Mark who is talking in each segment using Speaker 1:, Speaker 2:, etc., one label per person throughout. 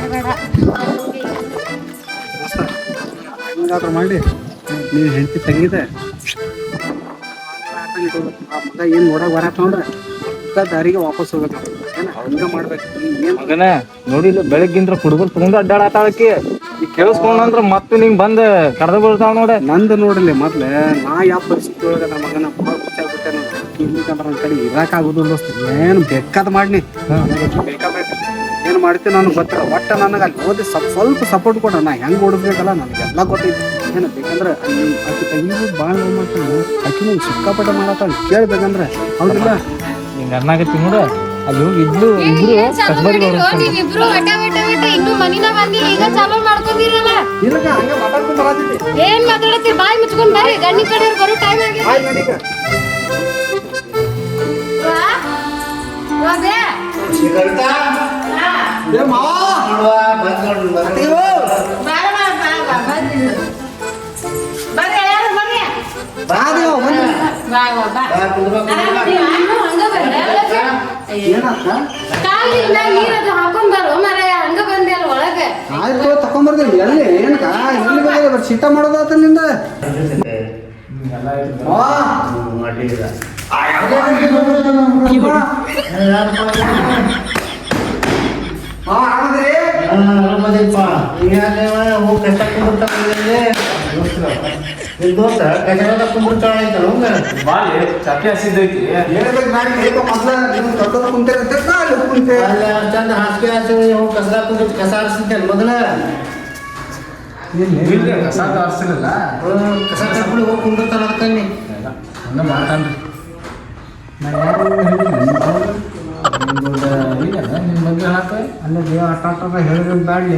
Speaker 1: ಮಾಡಬೇಡ
Speaker 2: ಹಿಂಗಾದ್ರೂ ಮಾಡಿ. ನೀನು ಹೆಂಡತಿ ತಂಗಿದೆ. ಆ ಮಗ ಏನು ನೋಡಕ್ಕೆ ಬರತ್ತ ಅಂದ್ರೆ ದಾರಿಗೆ ವಾಪಸ್ ಹೋಗ್ಬೇಕು ಏನ? ಹಂಗ ಮಾಡ್ಬೇಕು. ಏನು
Speaker 3: ಮಗನ ನೋಡಿಲ್ಲ ಬೆಳಗ್ಗಿಂದ್ರ ಹುಡುಗರು ತಗೊಂಡು ಈ ಈಗ ಕೇಳಿಸ್ಕೊಂಡ್ರ ಮತ್ತೆ ನಿಂಗ್ ಬಂದು ಕಡ್ದ ಬೀಳ್ತಾವ ನೋಡ.
Speaker 2: ನಂದು ನೋಡಲಿ ಮೊದ್ಲು ನಾ ಯಾವ ಪರಿಸ್ಥಿತಿ ಒಳಗೆ ನಮ್ಮ ಮಗನ? ಹುಚ್ಚಾಗ್ಬಿಟ್ಟೆ ಇಲ್ಲಿಕಂದ್ರೆ ನನ್ನ ಕಡೆ ಇರಾಕ್ ಆಗುದಿಲ್ಲ ದೋಸ್ತ. ಏನು ಬೇಕಾದ ಮಾಡ್ನಿ ಬೇಕಾದೈತಿ ಏನು ಮಾಡ್ತೀನಿ ನನಗೆ ಗೊತ್ತಿಲ್ಲ. ಒಟ್ಟು ನನಗೆ ಅಲ್ಲಿ ಓದಿ ಸ್ವಲ್ಪ ಸ್ವಲ್ಪ ಸಪೋರ್ಟ್ ಕೊಡ್ರಿ ನಾ ಹೆಂಗೆ ಓಡಿಸ್ಬೇಕಲ್ಲ ನನಗೆಲ್ಲ ಗೊತ್ತೈತಿ. ಏನು ಬೇಕಂದ್ರೆ ಅಲ್ಲಿ ಅಕ್ಕಿ ತಂಗಿಗೂ ಭಾಳ ಮಾಡ್ತೀನಿ ಅಕ್ಕಿ ನಂಗೆ ಸಿಕ್ಕಾಪಟ್ಟೆ ಅಲ್ಲಿ ಕೇಳ್ಬೇಕಂದ್ರೆ ಹೌದಿಲ್ಲ?
Speaker 3: ಹಿಂಗ ಅನ್ನಾಗತ್ತಿ ನೋಡ. ಅಲ್ಲಿ ಹೋಗಿ ಇಬ್ರು ಇಬ್ರು ಕಸ್ಬರಿಗೆ
Speaker 1: ನೀವಿಬ್ರು ವಟ ವಟ ವಟ ಇನ್ನೂ ಮನಿನ ಬಂದಿಲ್ಲ ಈಗ ಚಾಲೂ ಮಾಡ್ಕೊಂಡಿರಲ್ಲ?
Speaker 2: ಇಲ್ಲಕ ಹಂಗೆ ಮಾತಾಡ್ಕೊಂಡು ಬರತ್ತಿದ್ದೆ.
Speaker 1: ಏನ್ ಮಾತಾಡತ್ತೀರಿ ಬಾಯಿ ಮುಚ್ಕೊಂಡ್ ಬರ್ರಿ. ಗಣ್ಣಿ ಕಡೆ ಬರೋ ಟೈಮ್ ಆಗಿದೆ.
Speaker 2: ಆಯ್ ನಡೀಕ
Speaker 1: ವಾ? ವಾ ಬೇ?
Speaker 2: ಏ ಮಾವ ಅತ್ತಿಗೆ
Speaker 1: ಬಾ, ಬಾ, ಬಾ, ಬಾ, ಬರ್ರಿ. ಬರ್ರಿ, ಎಲ್ಲಾರು ಬರ್ರಿ.
Speaker 2: ಬಾದಿವ ಬಂದು
Speaker 1: ಬಾ, ಬಾ, ಬಾ. ಆರಾಮದೀವ? ಇನ್ನೂ ಹಂಗ ಬರ್ರಿ, ಅಲ್ಲಕ್ಕ? ಅಯ್ಯೋ.
Speaker 2: ಏನಕ್ಕ
Speaker 1: ಕಾಲಿಂದ ನೀರದು ಹಾಕೊಂಡ್ ಬರೋ ಮರಾಯ ಹಂಗ? ಅಲ್ಲ
Speaker 3: ಬಾಲಿ ಚಾಪಿ ಹಸಿದೈತಿ.
Speaker 2: ಹೇಳ್ಬೇಕು ನಾಡಿ ಹೇಳ್ಕೊ ಮೊದ್ಲ ನೀವು ದೊಡ್ಡವ್ರು ಅಲ್ಲಿ ಕುಂತೆ.
Speaker 4: ಚಂದ ಹಾಸಿಗೆ ಹಾಸಿಗೆ ಕಸ ಕುಂತ ಕಸ ಆರಿಸಿದ್ದೆ ಮೊದಲ?
Speaker 3: ಕಸ ಕಾರ್ಸಿರಲ್ಲ
Speaker 4: ಕಸ ತಗೊಂಡು ಹೋಗಿ ಕುಂದಿರ್ತಾನ ಅದಕ್ಕನ್ನಿ.
Speaker 3: ಹಂಗ ಮಾಡ್ತಾನ್ರಿ
Speaker 2: ನಾ ಯಾರು ಅಲ್ಲ ದೇವ ಆಟ ಆಟ ಹೇಳಿದ್ರೆ ಬ್ಯಾಡ್ಲಿ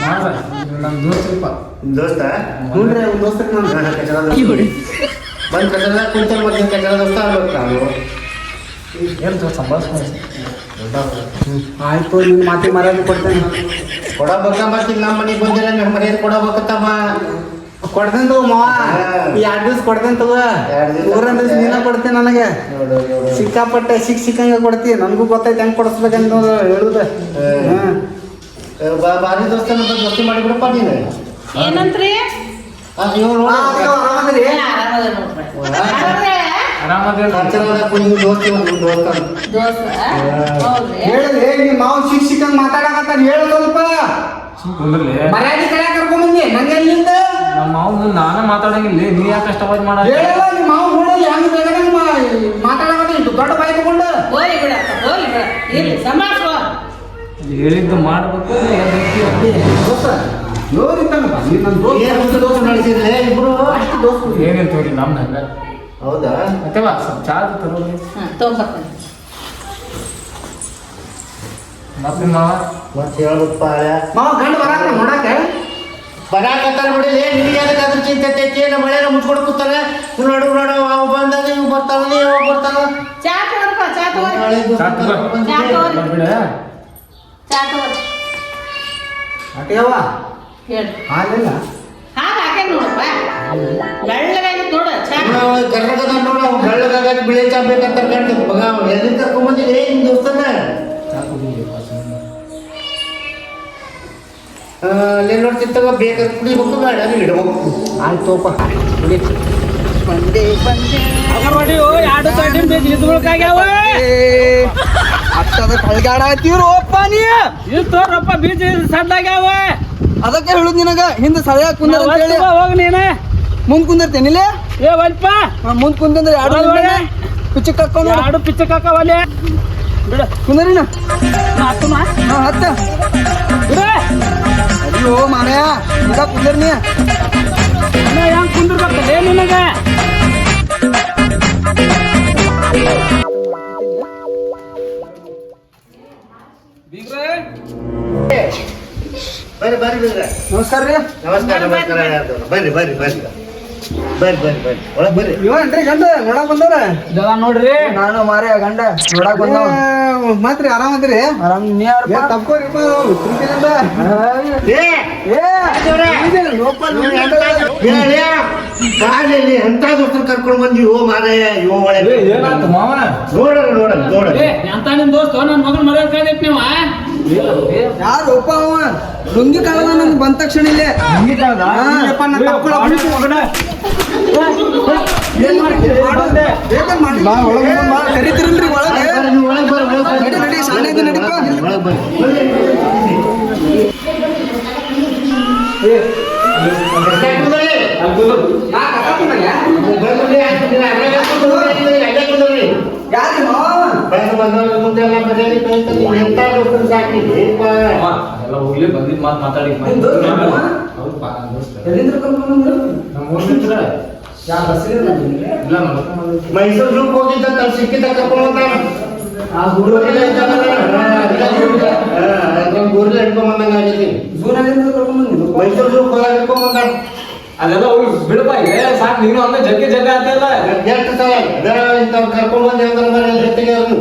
Speaker 3: ಮಾಡ್ರ ನಮ್ ದೋಸ್ತಪ್ಪ
Speaker 4: ದೋಸ್ತ
Speaker 2: ನೋಡ್ರಿ ಒಂದು ದೋಸ್ತಕ್ಕೆ ನಾನು
Speaker 4: ಕಚಡ ಬಂದ್ ಕಚಡ ಕುಂತ ಮತ್ತೆ
Speaker 3: ಏನ್
Speaker 2: ಆಯ್ತು ನಿನ್ನ ಮಾತಿ ಮರ್ಯಾದೆ ಕೊಡ್ತೇನೆ
Speaker 4: ಕೊಡಬೇಕಂಬತ್ತಿಲ್ಲ ನಮ್ಮ ಮನೆಗೆ ಬಂದಿಲ್ಲ ನಮ್ಮ ಮರ್ಯಾದೆ ಕೊಡಬೇಕತ್ತಮ್ಮ
Speaker 2: ಕೊಡ್ತೇನೆ ತಗೋ ಮಾವ? ನೀ ಎರಡು ದಿವ್ಸ ಕೊಡ್ತೇನೆ ತಗೋ
Speaker 4: ಎರಡ್ ದಿವ್ಸ
Speaker 2: ಮೂರನೇ ದಿವ್ಸ ನೀನ ಕೊಡ್ತೇನೆ ನನಗೆ. ಸಿಕ್ಕಾಪಟ್ಟೆ ಸಿಕ್ ಸಿಕ್ಕಂಗೆ ಕೊಡ್ತಿ. ನನಗೂ ಗೊತ್ತೈತೆ ಹೆಂಗೆ ಕೊಡಿಸ್ಬೇಕಂತ ಹೇಳುದ.
Speaker 4: ಬಾರಿ ದೋಸ್ತ ನಮ್ಮ ದೋಸ್ತಿ ಮಾಡಿಬಿಡಪ್ಪ ನೀನು.
Speaker 1: ಏನಂತ್ರಿ?
Speaker 2: ನಿಮ್ಮ ಮಾವ ಮಾತಾಡಕತ್ತಾನ. ಹೇಳು ಸ್ವಲ್ಪ. ಮರ್ಯಾದೆ
Speaker 3: ಮಾವ ನಾನೇ ಮಾತಾಡಂಗಿಲ್ಲ. ನೀ ಯಾಕೆ ಕಷ್ಟವಾದ ಮಾಡ?
Speaker 2: ಹೇಳಲ್ಲ ನಿಮ್ಮ ಮಾವ ನೋಡಲ್ಲ ಹೆಂಗ್ ಬೇಕಾದಂಗೆ ಮಾತಾಡಕತ್ತ ಇಟ್ಟು ದೊಡ್ಡ ಬಾಯಿ ತಗೊಂಡು.
Speaker 1: ಹೋಲಿ ಬಿಡಪ್ಪ ಹೋಲಿ ಬಿಡ. ಇಲ್ಲಿ ಸಮಾಸ
Speaker 3: ಹೇಳಿದ್ದು ಮಾಡ್ಬೇಕು ಏನೇನು ತೋರಿ ನಮ್ಮ ಹಂಗ?
Speaker 4: ಹೌದಾ?
Speaker 3: ಮತ್ತೆ ಸ್ವಲ್ಪ ಚಾ ಹಾ
Speaker 1: ತೊಗೊಂಬರ್ತೀನಿ.
Speaker 3: ಮತ್ತೆ ಮಾವ?
Speaker 4: ಮತ್ತೆ ಹೇಳ್ಬೇಕಪ್ಪ
Speaker 2: ಮಾವ ಗಂಡ ಬರಾಕ ನೋಡಾಕ
Speaker 4: ಬರಾಕತ್ತಾರ ಬಿಡಿಲ್ಲ ನಿಮಗೆ ಅದಕ್ಕೆ ಅದ್ರ ಚಿಂತೆ ತೆಚ್ಚಿ ನಮ್ಮ ಮಳೆನ ಮುಚ್ಕೊಂಡು ಕೂತಾರೆ? ಇವ್ನು ನೋಡು ನೋಡು ಅವ ಬಂದಾಗ ಇವ್ ಬರ್ತಾವ ಇವು ಬರ್ತಾನ
Speaker 1: ಚಾ ತಗೋರಪ್ಪ ಚಾ ತಗೋರಿ. ಚಾ ತಗೋರಿ.
Speaker 3: ಬಿಡ
Speaker 1: ಚಾ ತಗೋರಿ.
Speaker 2: ಅಟೇವ ಹಾಲಿಲ್ಲ.
Speaker 1: ಹಾಕೇ ನೋಡಪ್ಪ. ಬೆಳ್ಳಗಾಗಿ ನೋಡು ಚಾ.
Speaker 4: ಇವ್ನು ಕರ್ನಾಟಕದ ನೋಡು ಬೆಳ್ಳಗಾಗಿ ಬಿಳಿ ಚಾ ಬೇಕಂತ ಕಂಡು ಮಗ ಎಲ್ಲಿ ಎಲ್ಲಿಂದ ಕರ್ಕೊಂಬಂದಿದೆ ನಿಮ್ಮ ದೋಸ್ತನ? ಆ, ಅಲ್ಲಿ ಬೇಗ ಬೇಕಾದ್ರೆ ಕುಡಿಬೇಕು ಬೇಡ ಇಡಬೇಕು
Speaker 2: ಆಯ್ತೋಪ ಬಂದೆ ಬಂದೆ. ನೀ.
Speaker 3: ತೋರಪ್ಪ ಬೀಜ ಸಣ್ಣಾಗ್ಯಾವ
Speaker 2: ಅದಕ್ಕೆ ಹೇಳುದ್ ನಿನಗ ಹಿಂದೆ ಸರಿಯಾಗಿ ಕುಂದ್ರ ಅಂತ ಹೇಳಿ
Speaker 3: ಹೋಗ್ ನೀನ.
Speaker 2: ಮುಂದ್ ಕುಂದಿರ್ತೇನಿಲ್ಲ
Speaker 3: ಏ ಒಲ್ಪ
Speaker 2: ಮುಂದ್ ಕುಂದ್ರೆ ಎರಡು
Speaker 3: ಒಳ್ಳೆ.
Speaker 2: ಪಿಚ್ಚ ಕಾಕೊಂಡು
Speaker 3: ಎರಡು ಪಿಚ್ಚ ಕಾಕವಲೆ ಬಿಡ
Speaker 2: ಕುಂದ್ರಿನ ಹತ್ತ.
Speaker 3: ಬಿಡ
Speaker 2: ಮಾಮಯ್ಯ ಈಗ ಕುಂದ್ರಿ ನೀ.
Speaker 3: ಹೆಂಗ್ ಕುಂದಿರ್ಬೇಕಲ್ಲ ನಿನಗ?
Speaker 4: ಬರ್ರಿ ಬರ್ರಿ
Speaker 2: ನಮಸ್ಕಾರ ರೀ.
Speaker 4: ನಮಸ್ಕಾರ ನಮಸ್ಕಾರ ಯಾರ್ದು? ಬರ್ರಿ ಬರ್ರಿ ಬರ್ರಿ. ಬರ್ರಿ ಬರ್ರಿ ಬರ್ರಿ. ಒಳಗೆ ಬರ್ರಿ.
Speaker 2: ಇವೇನ್ರಿ ಗಂಡ ನೋಡಕ್ ಬಂದವ್ರ?
Speaker 3: ನೋಡ್ರಿ.
Speaker 2: ನಾನು ಮಾರೇ ಗಂಡ ನೋಡಕ್ ಬಂದವ ಮಾತ್ರಿ ಆರಾಮದ್ರಿ
Speaker 3: ಆರಾಮ್ ನೀ
Speaker 2: ತಪ್ಕೋರಿಪ್ಪ
Speaker 4: ಏ
Speaker 2: ಇದೇನು ಲೋಕಲ್
Speaker 4: ಹೇಳಿ ಕಾಲಲ್ಲಿ ಎಂತ ದೋಸ್ತರು ಕರ್ಕೊಂಡು ಬಂದಿ ಓ ಮಾರಾಯ ಯೋ
Speaker 3: ಏನಾಯ್ತು ಮಾವ
Speaker 4: ನೋಡಲ್ಲ ನೋಡಲ್ಲ ನೋಡಲ್ಲ
Speaker 5: ಎಂತ ನಿಮ್ ದೋಸ್ತ ನನ್ನ ಮಗನ್ ಮರ್ಯಾದ ಕಾಯ್ದೈತಿ ನೀವು
Speaker 2: ಯಾರು ಒಪ್ಪ ಅವ ಲುಂಗಿ ಕಾಲದ ಬಂದ ತಕ್ಷಣ ಇಲ್ಲೇ ಯಪ್ಪ, ನಾ ತಪ್ಕೊಳಕ್ ಬಿಡ್ತೀನಿ. ಏನ್ ಮಾಡ್ತೀರಿ? ಬೇಕಂದ್ ಮಾಡಿ. ಬಾ, ಒಳಗ್ ಬಂದ್ ಬಾ, ಕರೀತಿರಲ್ರಿ ಒಳಗೆ
Speaker 3: ಮಾತಾಡಿ.
Speaker 4: ಮೈಸೂರು ಜೂಕ್ ಹೋಗಿದ್ದ ತಾವ್ ಸಿಕ್ಕಿದ್ದ ಕರ್ಕೊಂಡು
Speaker 2: ಆ ಹುಡುಗರೆಲ್ಲ
Speaker 4: ಊರ್ಲೆ ಇಟ್ಕೊಂಡ್ ಬಂದಂಗ
Speaker 2: ಬಂದಿದ್ರು.
Speaker 4: ಮೈಸೂರು ಜೂಕ್ ಹೋದಾಗ ಹಿಡ್ಕೊಂಡ್ ಬಂದ.
Speaker 3: ಅದೆಲ್ಲ ಅವ್ರು ಬಿಡಪ್ಪ ಇದೆ ಸಾಕು ನೀನು ಅಂದ್ರೆ ಜಗ್ಗಿ ಜಗ್ಗ ಆತಲ್ಲ
Speaker 4: ಎಷ್ಟು ಸಲ? ಕರ್ಕೊಂಡ್ ಬಂದೆ ಅಂದ್ರೆ ಜೊತೆಗೆ ಅವ್ನು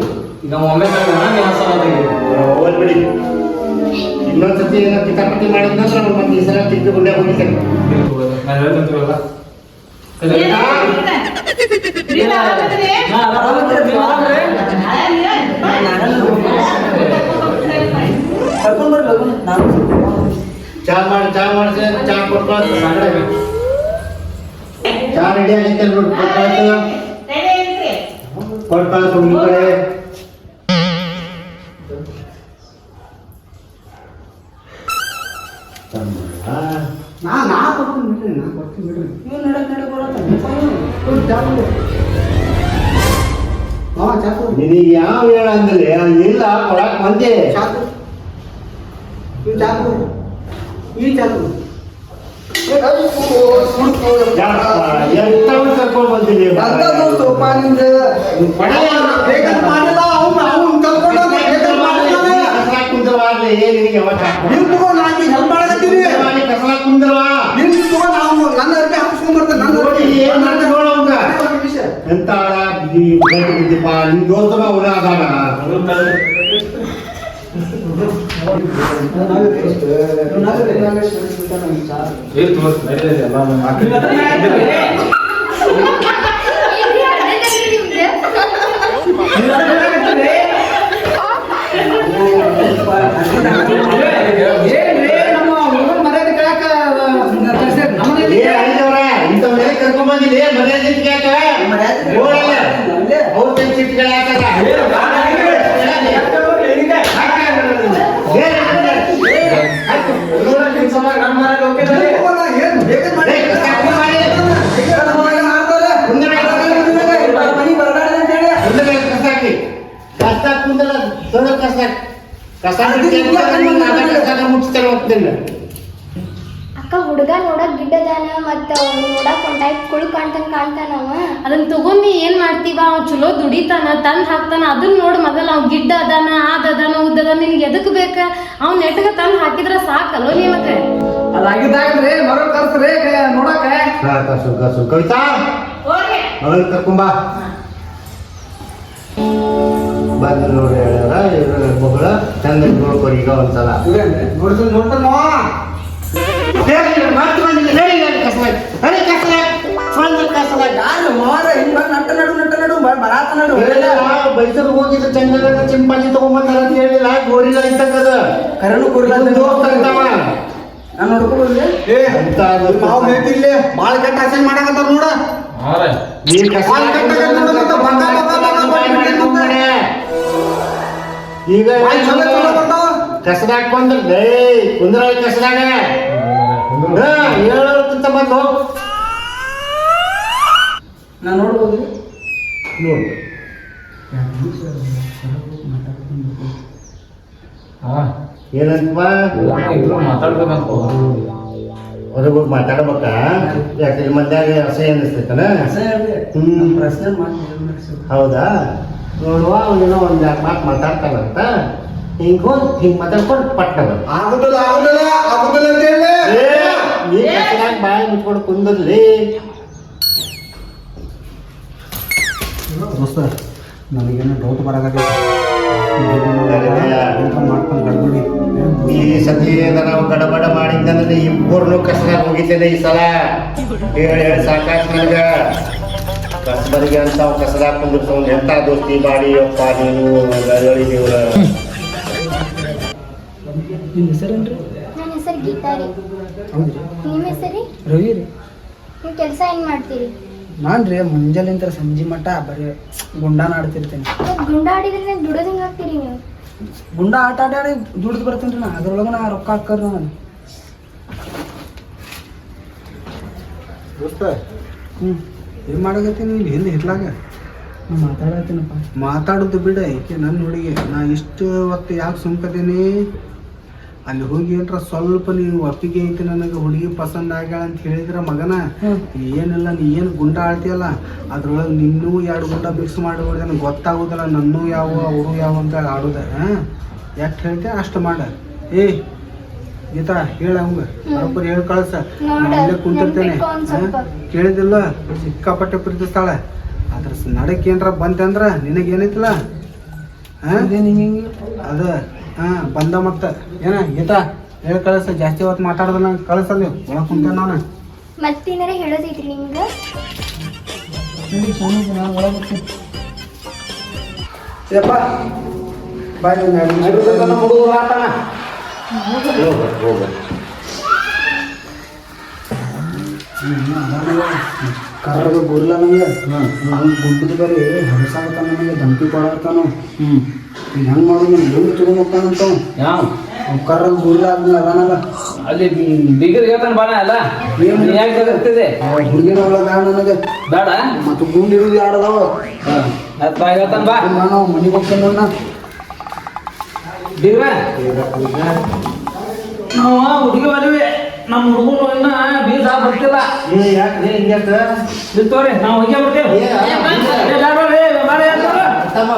Speaker 3: ಈಗ ಒಮ್ಮೆ
Speaker 4: ಹೋಗ್ಬಿಡಿ ಇನ್ನೊಂದ್ಸತಿ ಏನೋ ಕಿತಾಪತಿ ಮಾಡಿದ್ನಂದ್ರೆ ಮತ್ತೆ ಈ ಸಲ ತಿಕ್ಕಿ ಗುಂಡೆ ಹೋಗಿದ್ದೆ.
Speaker 3: ನಾನು ಹೇಳ್ತಂತೀವಲ್ಲ
Speaker 4: ಚಾ ಮಾಡಿ ಚಾ ಮಾಡಿಸಿ ಚಾ ಕೊಟ್ಟು ಚಾ ರೆಡಿ ಆಗೈತೆ
Speaker 1: ಐತ್ರಿ?
Speaker 4: ಕೊಟ್ಟಾಯ್ತು ನಿಮ್ಮ ಕಡೆ.
Speaker 2: ನಾ ನಾ ಕೊಡ್ತೀನಿ ಬಿಡ್ರಿ ನಾ ಕೊಡ್ತೀನಿ ಬಿಡ್ರಿ.
Speaker 4: ನಿನಗೆ ಯಾವ ಹೇಳ ಅಂದ್ರೆ ಇಲ್ಲ ಕೊಡಕ್ ಬಂದೆ.
Speaker 2: ಚಾಕು. ಈ ಚಾಕು. ಈ ಚಾಕು.
Speaker 4: ಎಂತವ್ ಕರ್ಕೊಂಡ್
Speaker 2: ನಿಮಿಷ.
Speaker 4: ಎಂತ ಬಿದ್ದಿಪ್ಪ ನಿನ್ ದೋಸ್ತನ ಅವನ ಅದಾನ
Speaker 3: ಏ ತೋರ್ಸ್ ನಡೀಲಿ ಎಲ್ಲ ನಮ್ಮ ಮಕ್ಳು.
Speaker 6: ಅಕ್ಕ ಹುಡುಗ ನೋಡಕ್ ಗಿಡ್ಡದಾನ ಮತ್ತ ಅವ್ನು ನೋಡಕ್ ಒಂದ್ ಟೈಪ್ ಕುಳು ಕಾಣ್ತಾನ ಕಾಣ್ತಾನವ
Speaker 7: ಅದನ್ನ ತಗೊಂಡಿ ಏನ್ ಮಾಡ್ತೀವ? ಅವ್ ಚಲೋ ದುಡಿತಾನ ತಂದ್ ಹಾಕ್ತಾನ ಅದನ್ನ ನೋಡ್ ಮೊದಲ ಅವ್ ಗಿಡ್ಡ ಅದಾನ ಆದ ಅದಾನ ಉದ್ದ ಅದಾನ ನಿನ್ಗೆ ಎದಕ್ ಬೇಕ? ಅವ್ ನೆಟ್ಗ ತಂದ್ ಹಾಕಿದ್ರ ಸಾಕಲ್ಲೋ ನಿನಗ
Speaker 2: ಅದಾಗಿದ್ದಾಗ್ರಿ ಮರ ಕರ್ಸ್ರಿ ಕ- ನೋಡಕ
Speaker 4: ಕಸು ಕಸು ಕವಿತಾ. ಕರ್ಕೊಂಬಾ ಕರ್ಕೊಂಬ ಬಂದು ನೋಡಿ ಹೇಳ್ಯಾರ ಇವ್ರ ಮಗಳ ಚಂದ ನೋಡ್ಕೊರಿ ಈಗ ಒಂದ್ಸಲ
Speaker 2: ನೋಡ್ತೀನಿ ನೋಡ್ತಾನ ಮಾವ.
Speaker 4: ಹೇಳಿ ಹೇಳಿ ಕಸಲ ಹೇಳಿ ಕಸಲ ಸ್ವಂತ ಕಸಲ
Speaker 2: ಯಾರು ಮಾರ ಹಿಂಗ್ ಬಂದ್ ನಟ್ಟ ನಡು ನಟ ನಡು ಬ- ಬರಾತ ನಡು
Speaker 4: ಬೈಸರು ಹೋಗಿದ್ದ ಚಂದನ ಚಿಂಪಾಂಜಿ ತಗೊಂಬಂದಾರ ಅಂತ ಹೇಳಿಲ್ಲ ಗೋರಿಲ್ಲ
Speaker 2: ಕರೆನು ಕರಣ
Speaker 4: ಇದೊಂದು ದೋಸ್ತ ಇರ್ತಾವ.
Speaker 2: ನಾನು ನೋಡ್ಕೊಬೋದ್ರಿ ಏ
Speaker 4: ಅಂತ.
Speaker 2: ಮಾವು ಮೇಯ್ತಿಲ್ಲೇ ಬಾಳ ಕೆಟ್ಟ ಆಸೆ ಮಾಡಕತ್ತಾರ ನೋಡ
Speaker 3: ನೀ
Speaker 4: ನೀನ್ ಕಸ
Speaker 2: ಬಾಳ್ ನೋಡು ಮತ್ತೆ ಬಂದ ಬಂದ ಬಂದ ಬಂದ ಬಂದ.
Speaker 4: ಈಗ. ಕಸದಾಗ ಬಂದ್ರ ಲೇ ಕುಂದ್ರ ಕಸದಾಗ ಹಾ ಹೇಳೋರ್ಕಿಂತ ಬಂದು ಹೋಗ್.
Speaker 2: ನಾ ನೋಡ್ಬೋದು.
Speaker 4: ನೋಡಿ. ಏನಂತಪ್ಪ?
Speaker 3: ಇಬ್ರು ಮಾತಾಡ್ಬೇಕಂತ
Speaker 4: ಹೊರಗೆ ಹೋಗಿ ಮಾತಾಡ್ಬೇಕ? ಯಾಕೆ ಇಲ್ಲಿ ಮಂದ್ಯಾಗ ಅಸಹ್ಯ ಅನ್ನಿಸ್ತೈತನ ಹ್ಮ್.
Speaker 2: ಪ್ರಶ್ನೆ
Speaker 4: ಹೌದಾ? ನೋಡುವ ಅವನೇನೋ ಒಂದು ಎರಡು ಮಾತು ಮಾತಾಡ್ತಾನಂತ? ಹಿಂಗ್ ಹೋಗಿ ಹಿಂಗ್ ಮಾತಾಡ್ಕೊಂಡು ಪಟ್ಟದು
Speaker 2: ಆಗುದಿಲ್ಲ ಆಗುದಿಲ್ಲ ಆಗುದಿಲ್ಲ ಅಂತ ಹೇಳಿ.
Speaker 4: ನೀ ಕಸದಾಗ ಬಾಯಿ ಮುಟ್ಕೊಂಡು ಕುಂದ್ರಲಿ.
Speaker 2: ದೋಸ್ತ ನನಗೇನೋ ಡೌಟ್ ಬರಾಕತ್ತೈತಿ. ಮಾಡ್ಕೊಂಡು ಗಡ್ಬಡಿ
Speaker 4: ಈ ಸತಿ ನಾವು ಗಡಬಡ ಮಾಡಿದ್ದಂದ್ರೆ ಇಬ್ಬರನ್ನು ಕಷ್ಟ ಹೋಗಿದ್ದೇನೆ ಈ ಸಲ. ಹೇಳಿ ಹೇಳಿ ಸಾಕಾಯ್ತು ನನಗ. ಕಸಬರಿಗೆ ಅಂತ ಅವ್ ಕಸದಾಗ ಕುಂದಿರ್ಸೋನ್ ಎಂತ ದೋಸ್ತಿ ಮಾಡಿ ಅಪ್ಪ ನೀನು ಹೇಳಿ ದೇವ್ರ
Speaker 5: ನಿಮ್ಮ ಹೆಸರೇನ್ರಿ?
Speaker 6: ನನ್ನ ಹೆಸರು ಗೀತಾ ರೀ.
Speaker 5: ಹೌದ್ರಿ.
Speaker 6: ನಿಮ್ಮ ಹೆಸರು?
Speaker 5: ರವಿ ರೀ.
Speaker 6: ನೀವು ಕೆಲಸ ಏನು ಮಾಡ್ತೀರಿ?
Speaker 5: ನಾನು ರೀ ಮುಂಜಾನೆಂತ್ರ ಸಂಜೆ ಮಟ್ಟ ಬರೀ ಗುಂಡಾನ ಆಡ್ತಿರ್ತೇನೆ
Speaker 6: ಗುಂಡ ಆಡಿದ್ರೆ ದುಡೋದು ಹೆಂಗೆ ಹಾಕ್ತೀರಿ ನೀವು?
Speaker 5: ಗುಂಡ ಆಟ ಆಟ ಆಡಿ ದುಡ್ದು ಬರ್ತೀನಿ ರೀ ನಾ ಅದ್ರೊಳಗೆ ನಾ ರೊಕ್ಕ ಹಾಕರ್ ನಾನು.
Speaker 2: ದೋಸ್ತ
Speaker 5: ಹ್ಞೂ
Speaker 2: ಏನ್ ಮಾಡಕತ್ತೀನಿ ಇಲ್ಲಿ ಹಿಂದೆ
Speaker 5: ಇರ್ಲಾಗ? ಮಾತಾಡತ್ತೀನಪ್ಪ
Speaker 2: ಮಾತಾಡೋದು ಬಿಡ ಈಕೆ ನನ್ನ ಹುಡುಗಿ. ನಾ ಇಷ್ಟು ಹೊತ್ತು ಯಾಕೆ ಸುಮ್ಕತೀನಿ ಅಲ್ಲಿ ಹೋಗಿ ಏನ್ರ ಸ್ವಲ್ಪ ನೀವು ಒಪ್ಪಿಗೆ ಐತಿ ನನಗೆ ಹುಡುಗಿ ಪಸಂದ್ ಆಗ್ಯಾಳ ಅಂತ ಹೇಳಿದ್ರ ಮಗನ. ಏನಿಲ್ಲ ನೀ ಏನು ಗುಂಡ ಆಳ್ತಿಯಲ್ಲ? ಅದ್ರೊಳಗೆ ನಿನ್ನೂ ಎರಡು ಗುಂಡ ಮಿಕ್ಸ್ ಮಾಡಿ ನನಗೆ ಗೊತ್ತಾಗೋದಿಲ್ಲ ನನ್ನೂ ಯಾವ ಅವರು ಯಾವ ಅಂತ ಆಡೋದ. ಹಾಂ? ಯಾಕೆ ಹೇಳ್ತೀಯ ಅಷ್ಟು ಮಾಡ. ಏ ಗೀತಾ ಹೇಳ ಅವಂಗ ಬರೋಬ್ಬರಿ ಹೇಳಿ ಕಳಸ. ಇಲ್ಲೇ ಕುಂತಿರ್ತೇನೆ? ಕೇಳಿದಿಲ್ಲ ಸಿಕ್ಕಾಪಟ್ಟೆ ಪ್ರೀತಿಸ್ತಾಳ ಅದ್ರ ನಡಕ್ಕೆ ನಡಕ್ ಏನ್ರ ಬಂತಂದ್ರ ನಿನಗೇನೈತಿಲ್ಲ ಅದ ಹಾ ಬಂದ ಮತ್ತ. ಏನ ಗೀತಾ ಹೇಳಿ ಕಳಸ. ಜಾಸ್ತಿ ಹೊತ್ತು ಕಳಸ ನೀನು ಒಳಗೆ ಕುಂತ ನಾನು
Speaker 6: ಮತ್ತೇನಾರ ಹೇಳೋದೈತ್ರಿ ನಿಮ್ಗೆ?
Speaker 5: ನಡಿ ಬಾಯ್ ನಾನು
Speaker 2: ಯಪ್ಪ ಹುಡುಗರು ಆತನ. ಕರ್ರಗ ಗುರ್ಲ ನನಗೆ ಅವ್ನು ಗುಡ್ಡದ ಬರೀ ಹೊರಸಾಗತ್ತಾನ ನನಗೆ ಧಮಕಿ ಕೊಡತ್ತಾನು
Speaker 3: ಹ್ಞೂ
Speaker 2: ಈಗ ಹೆಂಗೆ ಮಾಡೋದು ನಾನು ಎಲ್ಲಿ ತಗೊಂಡ್ಬರ್ತಾನಂತ
Speaker 3: ಯಾವ?
Speaker 2: ಕರ್ರ ಗುರ್ಲ ಆದ್ಮೇಲೆ ಅದಾನಲ್ಲ.
Speaker 3: ಅಲ್ಲಿ ಬಿಗರ್ ಹೇಳ್ತಾನ ಬಾನ ಅಲ್ಲ?
Speaker 2: ಏನು?
Speaker 3: ಯಾಕೆ ಬರ್ತಿದೆ
Speaker 2: ಹುಡುಗಿನ ಒಳಗೆ ನನಗೆ.
Speaker 3: ಬೇಡ
Speaker 2: ಮತ್ತು ಗುಂಡಿರುದು ಯಾಡದಾವ
Speaker 3: ಹೇಳ್ತಾನ ಬಾ.
Speaker 2: ನಾನು ಮನೆಗೆ ಹೋಗ್ತೇನೆ
Speaker 3: ನಾವು ಹುಡುಗಿ ಬಂದ್ವಿ ನಮ್ಮ ಹುಡುಗರು ಇನ್ನ ಬೀಜ ಬರ್ತಿಲ್ಲ ಏ
Speaker 4: ಯಾಕೆ ಹಿಂಗ್ಯಾಕ
Speaker 3: ಇದು ತೋರಿ ನಾವು ಹೋಗಿ ಬರ್ತೇವೆ.
Speaker 4: ಏ,
Speaker 3: ಏ, ಬರ್ರಿ.
Speaker 4: ತಮ್ಮ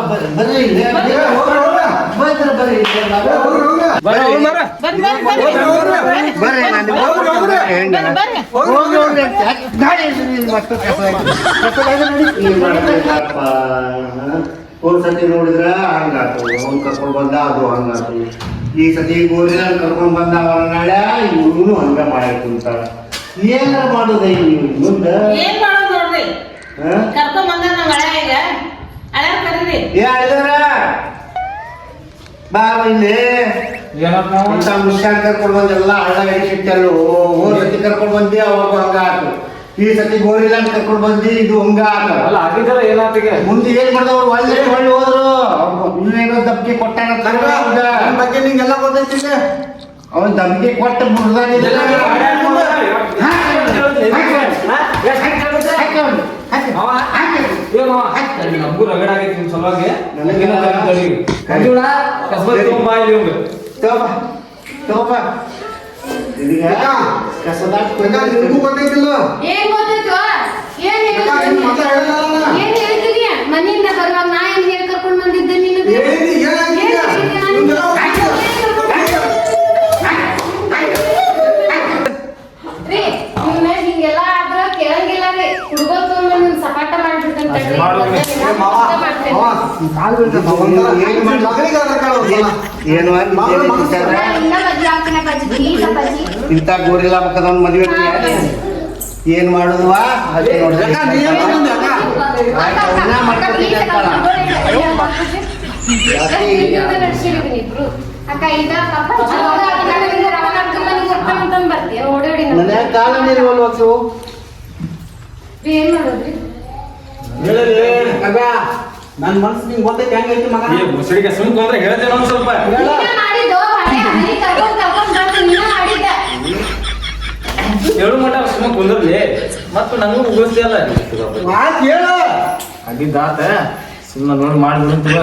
Speaker 4: ನಾನು. ಗಾಡಿ ಹೋದ್ ಸತಿ ನೋಡಿದ್ರ ಹಂಗಾತು ಅವ್ನು ಕರ್ಕೊಂಡ್ ಬಂದ ಅದು ಹಂಗಾತು ಈ ಸತಿ ಗೋರಿನ ಕರ್ಕೊಂಡ್ ಬಂದ ಅವನ ನಾಳೆ ಇವನು ಹಂಗ ಮಾಡಕ್ ಏನ ಮಾಡೋದೇ ಮಾಡೋದ ಮುಂದ?
Speaker 1: ಏನ್ ಮಾಡೋದು ನೋಡ್ರಿ? ಕರ್ಕೊಂಡ್ ಬಂದ ನಾವ್ ಹಳೆ ಈಗ. ಹಳೆ ಕರೀರಿ.
Speaker 4: ಏ ಅಳಿದಾರ ಬಾ ಇಲ್ಲಿ. ಕರ್ಕೊಂಡ್ ಬಂದೆಲ್ಲ ಹಳ್ಳ ಹಿಡಿಸಿಟ್ಟಲ್ಲು ಹೋದ್ ಸತಿ ಕರ್ಕೊಂಡ್ ಬಂದಿ ಅವಾಗ ಹಂಗ ಆತು. ಈ ಸತಿ ಗೋರಿಲ್ಲ ಅಂತ ಕರ್ಕೊಂಡು ಬಂದಿ ಇದು ಹಂಗ
Speaker 3: ಅಲ್ಲ ಆಗಿದ್ದಲ್ಲ ಏನಾತಿಗೆ?
Speaker 4: ಮುಂದೆ ಏನ್ ಮಾಡ್ದವ್ರು? ಒಳ್ಳೆ ಒಳ್ಳೆ ಹೋದ್ರು. ಇನ್ನೇನೋ ದಬ್ಕಿ ಕೊಟ್ಟಾನ
Speaker 2: ಬಗ್ಗೆ ನಿಂಗೆಲ್ಲ ಗೊತ್ತೈತಿ
Speaker 4: ಅವನ್ ದಬ್ಕಿ ಕೊಟ್ಟ
Speaker 3: ಏನು ನಮಗೂ ರಗಡ ಆಗೈತಿ ನಿಮ್ ಸಲುವಾಗಿ.
Speaker 4: ನನಗೆ
Speaker 3: ಏನೋ ತಲೆ ತಡಿ. ಮಂಜುಳ, ಕಸ್ಬತ್ ತಗೊಂಬಾ ಇಲ್ಲಿ.
Speaker 4: ತಗೋಬ ತಗೋಬ ಇದೀಗ ಕಸದಾಟ್
Speaker 2: ನಿಮಗೂ ಗೊತ್ತೈತಿಲ್ಲ?
Speaker 7: ಏನ್
Speaker 2: ಅಕ್ಕ, ಏನ್
Speaker 7: ಹೇಳಿದ್ರಿ
Speaker 4: ಅಕ್ಕ, ಗೋರಿಲ್ಲ ಇಬ್ರು ಅಕ್ಕ ಏನ್ ಮಾಡುದ್ವಾ ಅದೇ
Speaker 7: ಓಡಿ
Speaker 4: ಮನ್ಯಾಗ ಕಾಲ ನೀರು
Speaker 7: ಏನ್ ಮಾಡೋದ್ರಿ?
Speaker 2: ಅಕ್ಕ, ನನ್ ಮನ್ಸು ನಿಂಗೆ ಗೊತ್ತೈತಿ ಹೆಂಗೈತಿ ಮಗ?
Speaker 3: ಏ, ಮುಸುಡಿಗೆ ಸುಮ್ಕ್ ಬಂದ್ರೆ ಹೇಳ್ತೇನೆ ಒಂದ್ ಸ್ವಲ್ಪ.
Speaker 2: ಹೇಳ.
Speaker 7: ಹಳೆ
Speaker 3: ಮಟ ಸುಮ್ಮ ಕುಂದ್ರಲಿ. ಮತ್ತು ನಂಗೂ ಉಗಿಸ್ತಿಯಲ್ಲ
Speaker 2: ಮಾತು ಹೇಳು.
Speaker 3: ಆಗಿದ್ದಾತ ಸುಮ್ಮನೆ ನೋಡಿ ಮಾಡ್ಬಿಡು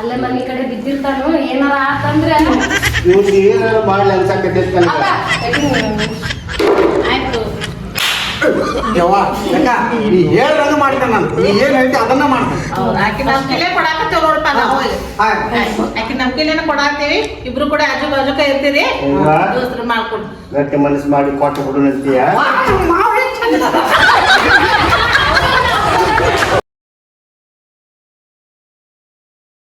Speaker 7: ಅಲ್ಲೇ ಮನೆ ಕಡೆ ಬಿದ್ದಿರ್ತಾನು ಏನಾರ ಆತಂದ್ರೆ
Speaker 4: ಇವ್ರಿಗೆ ಏನಾರ ಮಾಡ್ಲಿ ನನಗೆ
Speaker 1: ಆಯ್ತು
Speaker 2: ಯವ್ವ, ಯಾಕ? ನೀ ಹೇಳ್ದಂಗ ಮಾಡ್ತೇನೆ ನಾನು. ನೀ ಏನ್ ಹೇಳ್ತಿ ಅದನ್ನ ಮಾಡ್ತಾನೆ
Speaker 1: ಆಕಿ ಕೊಡಾಕತ್ತೇವ್ ನೋಡಪ್ಪ ನಾವು. ಆಕಿ ನಮ್ಕಿಲೇನ ಕೊಡಾಕ್ತೀವಿ ಇಬ್ರು ಕೂಡ ಆಜು ಬಾಜುಕ ಇರ್ತೀರಿ? ದೋಸ್ತ್ರು ಮಾಡ್ಕೊಡು.
Speaker 4: ಗಟ್ಟಿ ಮನಸ್ಸು ಮಾಡಿ ಕೊಟ್ಟು ಬಿಡು ಅಂತೀಯ?